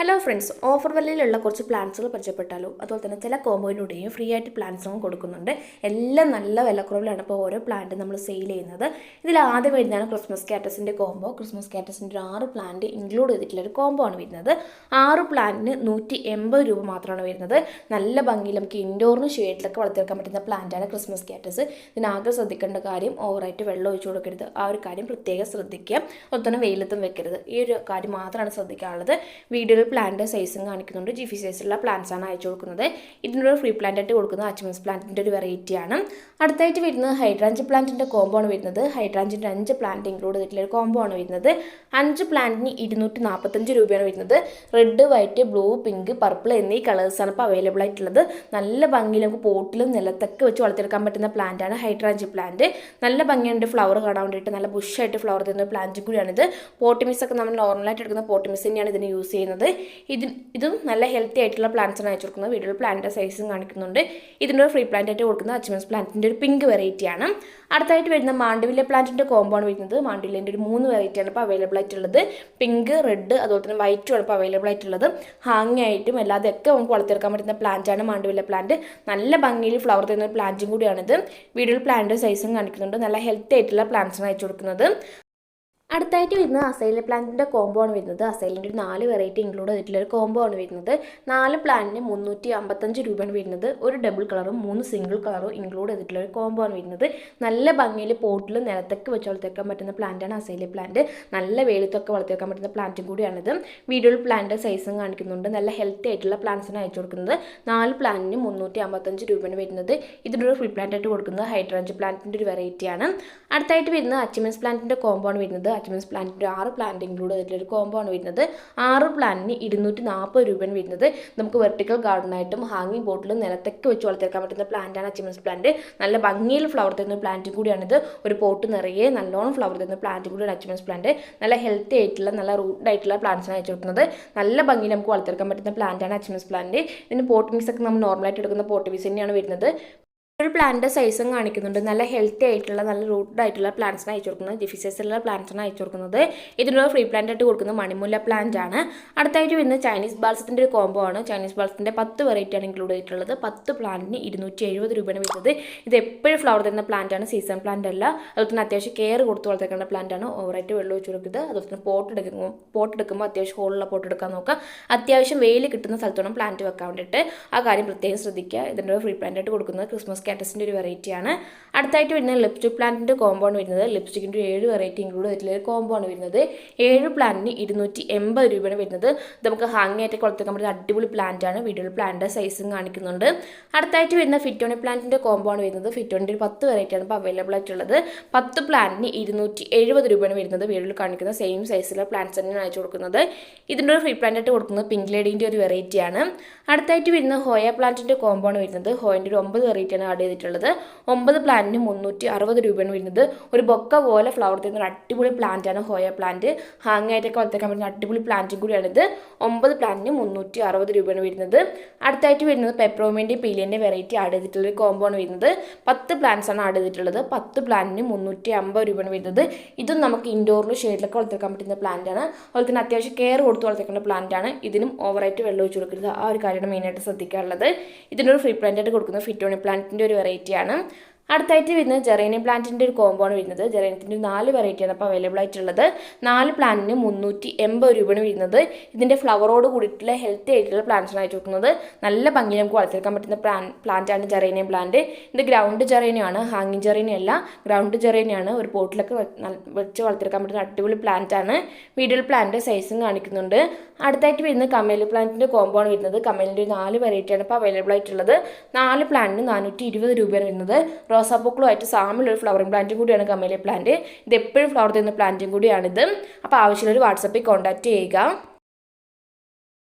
Hello friends offer വിലയിലുള്ള കുറച്ച് പ്ലാൻസുകൾ പരിചയപ്പെട്ടാലോ? അതുപോലെ തന്നെ ചില കോമ്പോയിലൂടെയും ഫ്രീ ആയിട്ട് പ്ലാൻസും കൊടുക്കുന്നുണ്ട്. എല്ലാം നല്ല വിലക്കുറവിലാണ് ഇപ്പോൾ ഓരോ പ്ലാന്റ് നമ്മൾ സെയിൽ ചെയ്യുന്നത്. ഇതിൽ ആദ്യം വരുന്നതാണ് ക്രിസ്മസ് കാറ്റസിന്റെ കോമ്പോ ക്രിസ്മസ് കാറ്റസിന്റെ ഒരു ആറ് പ്ലാന്റ് ഇൻക്ലൂഡ് ചെയ്തിട്ടുള്ള ഒരു കോംബോ ആണ് വരുന്നത്. ആറ് പ്ലാന്റിന് നൂറ്റി എൺപത് രൂപ മാത്രമാണ് വരുന്നത്. നല്ല ഭംഗിയിൽ നമുക്ക് ഇൻഡോറിന് ഷെയ്ഡിലൊക്കെ വളർത്തിയെടുക്കാൻ പറ്റുന്ന പ്ലാന്റാണ് ക്രിസ്മസ് കാറ്റസ് ഇതിനാകെ ശ്രദ്ധിക്കേണ്ട കാര്യം ഓവറായിട്ട് വെള്ളം ഒഴിച്ചു കൊടുക്കരുത്. ആ ഒരു കാര്യം പ്രത്യേകം ശ്രദ്ധിക്കുക. അതുപോലെ തന്നെ വെയിലത്തും വെക്കരുത്. ഈ ഒരു കാര്യം മാത്രമാണ് ശ്രദ്ധിക്കാനുള്ളത്. വീഡിയോയിൽ പ്ലാന്റ് സൈസും കാണിക്കുന്നുണ്ട്. ജി ഫി സൈസിലുള്ള ആണ് അയച്ചു കൊടുക്കുന്നത്. ഇതിനൊരു ഫ്രീ പ്ലാന്റ് ആയിട്ട് കൊടുക്കുന്നത് അച്ചമൻസ് പ്ലാന്റിന്റെ ഒരു വെറൈറ്റിയാണ് അടുത്തായിട്ട് വരുന്നത് ഹൈഡ്രാഞ്ച് പ്ലാന്റിന്റെ കോമ്പോ ആണ് വരുന്നത്. ഹൈഡ്രാഞ്ചിന്റെ അഞ്ച് പ്ലാന്റ് ഇൻക്ലൂഡ് ചെയ്തിട്ടുള്ള ഒരു കോമ്പോ ആണ് വരുന്നത്. അഞ്ച് പ്ലാന്റിന് ഇരുന്നൂറ്റി നാൽപ്പത്തഞ്ച് രൂപയാണ് വരുന്നത്. Red white blue pink purple എന്നീ കളേഴ്സാണ് ഇപ്പോൾ അവൈലബിൾ ആയിട്ടുള്ളത്. നല്ല ഭംഗിയിൽ നമുക്ക് പോട്ടിലും നിലത്തൊക്കെ വെച്ച് വളർത്തിയെടുക്കാൻ പറ്റുന്ന പ്ലാന്റാണ് ഹൈഡ്രാഞ്ചി പ്ലാന്റ് നല്ല ഭംഗിയുണ്ട് ഫ്ലവർ കാണാൻ വേണ്ടിയിട്ട്. നല്ല ബുഷായിട്ട് ഫ്ലവർ തരുന്ന പ്ലാന്റും കൂടിയാണിത്. പോട്ടിമിസ് ഒക്കെ നമ്മൾ നോർമലായിട്ട് എടുക്കുന്ന പോട്ടിമിസ് തന്നെയാണ് ഇതിന് യൂസ് ചെയ്യുന്നത്. ഇത് ഇതും നല്ല ഹെൽത്തി ആയിട്ടുള്ള പ്ലാന്റ്സ് ആണ് അയച്ചു കൊടുക്കുന്നത്. വീഡിയോയിൽ പ്ലാന്റിന്റെ സൈസും കാണിക്കുന്നുണ്ട്. ഇതിന്റെ ഫ്രീ പ്ലാന്റ് ആയിട്ട് കൊടുക്കുന്ന അച്ചുമിസ് പ്ലാന്റിന്റെ ഒരു പിങ്ക് വെറൈറ്റിയാണ് അടുത്തായിട്ട് വരുന്ന മാണ്ഡവിലെ പ്ലാന്റിന്റെ ആണ് വരുന്നത്. മാണ്ടുവില്ലേന്റെ ഒരു മൂന്ന് വെറൈറ്റിയാണ് ഇപ്പോൾ അവൈലബിൾ ആയിട്ടുള്ളത്. പിങ്ക് റെഡ് അതുപോലെ തന്നെ വൈറ്റും ആണ് ഇപ്പോൾ അവൈലബിൾ ആയിട്ടുള്ളത്. ഹാങ് ആയിട്ടും അല്ലാതെയൊക്കെ നമുക്ക് വളർത്തിയെടുക്കാൻ പറ്റുന്ന പ്ലാന്റാണ് മാണ്ടുവില്ല പ്ലാന്റ് നല്ല ഭംഗിയിൽ ഫ്ലവർ തരുന്ന ഒരു പ്ലാന്റും കൂടിയാണിത്. വീഡിയോയിൽ പ്ലാന്റ് സൈസും കാണിക്കുന്നുണ്ട്. നല്ല ഹെൽത്തി ആയിട്ടുള്ള പ്ലാന്റ്സാണ് അയച്ചു കൊടുക്കുന്നത്. അടുത്തായിട്ട് വരുന്നത് അസൈല പ്ലാന്റിന്റെ കോംബോ ആണ് വരുന്നത്. അസൈലിന്റെ ഒരു നാല് വെറൈറ്റി ഇൻക്ലൂഡ് ചെയ്തിട്ടുള്ള ഒരു കോംബോ ആണ് വരുന്നത്. നാല് പ്ലാന്റിന് മുന്നൂറ്റി അമ്പത്തഞ്ച് രൂപയാണ് വരുന്നത്. ഒരു ഡബിൾ കളറും മൂന്ന് സിംഗിൾ കളറും ഇൻക്ലൂഡ് ചെയ്തിട്ടുള്ള ഒരു കോംബോ ആണ് വരുന്നത്. നല്ല ഭംഗിയിൽ പോട്ടിൽ നിലത്തൊക്കെ വെച്ച് വളർത്തിയേക്കാൻ പറ്റുന്ന പ്ലാന്റാണ് അസൈല പ്ലാന്റ് നല്ല വെയിലത്തൊക്കെ വളർത്തിയേക്കാൻ പറ്റുന്ന പ്ലാന്റും കൂടിയാണിത്. വീഡിയോയിൽ പ്ലാന്റ് സൈസും കാണിക്കുന്നുണ്ട്. നല്ല ഹെൽത്തി ആയിട്ടുള്ള പ്ലാന്റ്സിന് അയച്ചു കൊടുക്കുന്നത്. നാല് പ്ലാന്റിന് മുന്നൂറ്റി അമ്പത്തഞ്ച് രൂപയാണ് വരുന്നത്. ഇതിനൊരു ഫുൾ പ്ലാന്റ് ആയിട്ട് കൊടുക്കുന്നത്. ഹൈഡ്രാഞ്ച് പ്ലാന്റിന്റെ ഒരു വെറൈറ്റിയാണ് അടുത്തായിട്ട് വരുന്നത് അച്ചിമൻസ് പ്ലാന്റിന്റെ ആണ് വരുന്നത്. അച്ഛമൻസ് പ്ലാന്റിന്റെ ആറ് ചെയ്തിട്ടുള്ള ഒരു കോംബോ ആണ് വരുന്നത്. ആറ് പ്ലാന്റിന് ഇരുന്നൂറ്റി നാൽപ്പത് രൂപയാണ് വരുന്നത്. നമുക്ക് വെർട്ടിക്കൽ ഗാർഡനായിട്ടും ഹാങ്ങിങ് ബോട്ടിലും നിലത്തൊക്കെ വെച്ച് വളർത്തിയെടുക്കാൻ പറ്റുന്ന പ്ലാന്റാണ് അച്ചിമൻസ് പ്ലാന്റ് നല്ല ഭംഗിയിൽ ഫ്ലവർ തരുന്ന പ്ലാന്റും കൂടിയാണിത്. ഒരു പോട്ട് നിറയെ നല്ലോണം ഫ്ലവർ തരുന്ന പ്ലാന്റും കൂടിയാണ് അച്ചിമൻസ് പ്ലാന്റ് നല്ല ഹെൽത്തി ആയിട്ടുള്ള നല്ല റൂട്ട് ആയിട്ടുള്ള പ്ലാന്റ്സാണ് അയച്ചു കൊടുക്കുന്നത്. നല്ല ഭംഗി നമുക്ക് വളർത്തിയെടുക്കാൻ പറ്റുന്ന പ്ലാന്റാണ് അച്ചിമൻസ് പ്ലാന്റ് ഇതിന് പോട്ട് മിക്സ് ഒക്കെ നമ്മൾ നോർമലായിട്ട് എടുക്കുന്ന പോട്ട് മിക്സ് തന്നെയാണ് വരുന്നത്. ഒരു പ്ലാന്റിന്റെ സൈസും കാണിക്കുന്നുണ്ട്. നല്ല ഹെൽത്തി ആയിട്ടുള്ള നല്ല റൂട്ടഡ് ആയിട്ടുള്ള പ്ലാന്റ്സിന് അയച്ചു കൊടുക്കുന്നത് ഡിഫിസൈസുള്ള ആണ് അയച്ചു കൊടുക്കുന്നത് ഇതിനുള്ള ഫ്രീ പ്ലാന്റ് ആയിട്ട് കൊടുക്കുന്നത് മണിമുല്ല പ്ലാന്റ് ആണ്. അടുത്തായിട്ട് വരുന്നത് ചൈനീസ് ബാൾസത്തിന്റെ ഒരു കോംബോ ആണ്. ചൈനീസ് ബാൾസത്തിന്റെ പത്ത് വെറൈറ്റി ആണ് ഇൻക്ലൂഡ് ചെയ്തിട്ടുള്ളത്. പത്ത് പ്ലാന്റിന് ഇരുന്നൂറ്റി എഴുപത് രൂപയാണ് വരുന്നത്. ഇത് എപ്പോഴും ഫ്ലവർ തരുന്ന പ്ലാന്റ് ആണ്. സീസൺ പ്ലാന്റ് അല്ല. അതുപോലെ തന്നെ അത്യാവശ്യം കെയർ കൊടുത്ത് വളർത്തേക്കേണ്ട പ്ലാന്റ് ആണ്. ഓവറായിട്ട് വെള്ളം ഒഴിച്ചു കൊടുക്കുന്നത്. അതുപോലെ തന്നെ പോട്ട് എടുക്കുമ്പോൾ പോട്ട് എടുക്കുമ്പോൾ അത്യാവശ്യം ഹോളുള്ള പോട്ട് എടുക്കാൻ നോക്കുക. അത്യാവശ്യം വെയിൽ കിട്ടുന്ന സ്ഥലത്തോളം പ്ലാന്റ് വെക്കാൻ വേണ്ടിയിട്ട് ആ കാര്യം പ്രത്യേകം ശ്രദ്ധിക്കുക. ഇതിന്റെ ഫ്രീ പ്ലാന്റ് ആയിട്ട് കൊടുക്കുന്നത് ക്രിസ്മസ് കാറ്റസിന്റെ ഒരു വെറൈറ്റിയാണ് അടുത്തായിട്ട് വരുന്നത് ലിപ്സ്റ്റിക് പ്ലാന്റിന്റെ ആണ് വരുന്നത്. ലിപ്സ്റ്റിക്കിന്റെ ഏഴ് വെറൈറ്റി ഇൻക്ലൂഡ് ചെയ്തിട്ടുള്ള ഒരു ആണ് വരുന്നത്. ഏഴ് പ്ലാന്റിന് ഇരുന്നൂറ്റി എൺപത് രൂപയാണ് വരുന്നത്. നമുക്ക് ഹാങ് ആയിട്ട് കൊടുത്തേക്കാൻ പറ്റുന്ന അടിപൊളി പ്ലാന്റ് ആണ്. വീഡിയോയിൽ പ്ലാന്റ് സൈസും കാണിക്കുന്നുണ്ട്. അടുത്തായിട്ട് വരുന്ന ഫിറ്റോണി പ്ലാന്റിന്റെ ആണ് വരുന്നത്. ഫിറ്റോണിന്റെ ഒരു പത്ത് വെറൈറ്റിയാണ് ഇപ്പോൾ അവൈലബിൾ ആയിട്ടുള്ളത്. പത്ത് പ്ലാന്റിന് ഇരുന്നൂറ്റി എഴുപത് രൂപയാണ് വരുന്നത്. വീഡിയോയിൽ കാണിക്കുന്ന സെയിം സൈസിലുള്ള പ്ലാന്റ്സ് തന്നെയാണ് അയച്ചു കൊടുക്കുന്നത്. ഇതിന്റെ ഒരു ഫ്രീ പ്ലാന്റ് ആയിട്ട് കൊടുക്കുന്നത് പിങ്ക് ലേഡീന്റെ ഒരു വെറൈറ്റിയാണ് അടുത്തായിട്ട് വരുന്ന ഹോയ പ്ലാന്റിന്റെ ആണ് വരുന്നത്. ഹോയിന്റെ ഒരു ഒമ്പത് വെറൈറ്റിയാണ് ആഡ് ചെയ്തിട്ടുള്ളത്. ഒമ്പത് പ്ലാന്റിന് മുന്നൂറ്റി അറുപത് രൂപയാണ് വരുന്നത്. ഒരു ബൊക്ക പോലെ ഫ്ലവർ തരുന്ന ഒരു അടിപൊളി പ്ലാന്റ് ആണ് ഹോയ പ്ലാന്റ് ഹാങ് ആയിട്ടൊക്കെ വളർത്തേക്കാൻ പറ്റുന്ന അടിപൊളി പ്ലാന്റും കൂടിയാണിത്. ഒമ്പത് പ്ലാന്റിന് മുന്നൂറ്റി അറുപത് രൂപയാണ് വരുന്നത്. അടുത്തായിട്ട് വരുന്നത് പെപ്രോമിന്റെ പീലിയന്റെ വെറൈറ്റി ആഡ് ചെയ്തിട്ടുള്ള കോംബോ ആണ് വരുന്നത്. പത്ത് പ്ലാന്റ്സ് ആണ് ആഡ് ചെയ്തിട്ടുള്ളത്. പത്ത് പ്ലാന്റിന് മുന്നൂറ്റി അമ്പത് രൂപയാണ് വരുന്നത്. ഇതും നമുക്ക് ഇൻഡോറിലും ഷെയ്ഡിലൊക്കെ വളർത്തേക്കാൻ പറ്റുന്ന പ്ലാന്റ് ആണ്. അതുപോലെ തന്നെ അത്യാവശ്യം കെയർ കൊടുത്ത് വളർത്തിക്കേണ്ട പ്ലാന്റ് ആണ്. ഇതിനും ഓവറായിട്ട് വെള്ളം ഒഴിച്ചു കൊടുക്കരുത്. ആ ഒരു കാര്യമാണ് മെയിനായിട്ട് ശ്രദ്ധിക്കാറുള്ളത് ഇതിനൊരു ഫ്രീ പ്ലാന്റ് ആയിട്ട് കൊടുക്കുന്നത് ഫിറ്റോണി പ്ലാന്റിന്റെ ഒരു വെറൈറ്റിയാണ് അടുത്തായിട്ട് വരുന്നത് ജെറേനിയം പ്ലാന്റിന്റെ ഒരു കോംബോ ആണ് വരുന്നത്. ജെറേനിയത്തിന്റെ നാല് വെറൈറ്റിയാണ് അപ്പോൾ അവൈലബിൾ ആയിട്ടുള്ളത്. നാല് പ്ലാന്റിന് മുന്നൂറ്റി എൺപത് രൂപയാണ് വരുന്നത്. ഇതിന്റെ ഫ്ലവറോട് കൂടിയിട്ടുള്ള ഹെൽത്തി ആയിട്ടുള്ള പ്ലാന്റ്സാണ് അയച്ചു കൊടുക്കുന്നത് നല്ല ഭംഗി നമുക്ക് വളർത്തിയെടുക്കാൻ പറ്റുന്ന പ്ലാൻ പ്ലാന്റാണ് ജെറേനിയം പ്ലാന്റ് ഇത് ഗ്രൗണ്ട് ജെറേനിയാണ് ഹാങ്ങിങ് ജെറേനിയം അല്ല. ഗ്രൗണ്ട് ജെറേനിയാണ് ഒരു പോട്ടിലൊക്കെ വെച്ച് വളർത്തിയെടുക്കാൻ പറ്റുന്ന അടിപൊളി പ്ലാന്റ് ആണ്. വീഡിയോയിൽ പ്ലാന്റ് സൈസും കാണിക്കുന്നുണ്ട്. അടുത്തായിട്ട് വരുന്നത് കമേലി പ്ലാന്റിന്റെ കോംബോ ആണ് വരുന്നത്. കമേലിന്റെ നാല് വെറൈറ്റിയാണ് ഇപ്പോൾ അവൈലബിൾ ആയിട്ടുള്ളത്. നാല് പ്ലാന്റിന് നാനൂറ്റി ഇരുപത് രൂപയാണ് വരുന്നത്. റോസാപ്പൂക്കളുമായിട്ട് സാമിലൊരു ഫ്ലവറിംഗ് പ്ലാന്റും കൂടിയാണ് കമേലിയ പ്ലാന്റ് ഇത് എപ്പോഴും ഫ്ലവർ തരുന്ന പ്ലാന്റും കൂടിയാണിത്. അപ്പോൾ ആവശ്യമുള്ളൊരു വാട്സപ്പിൽ കോൺടാക്റ്റ് ചെയ്യുക.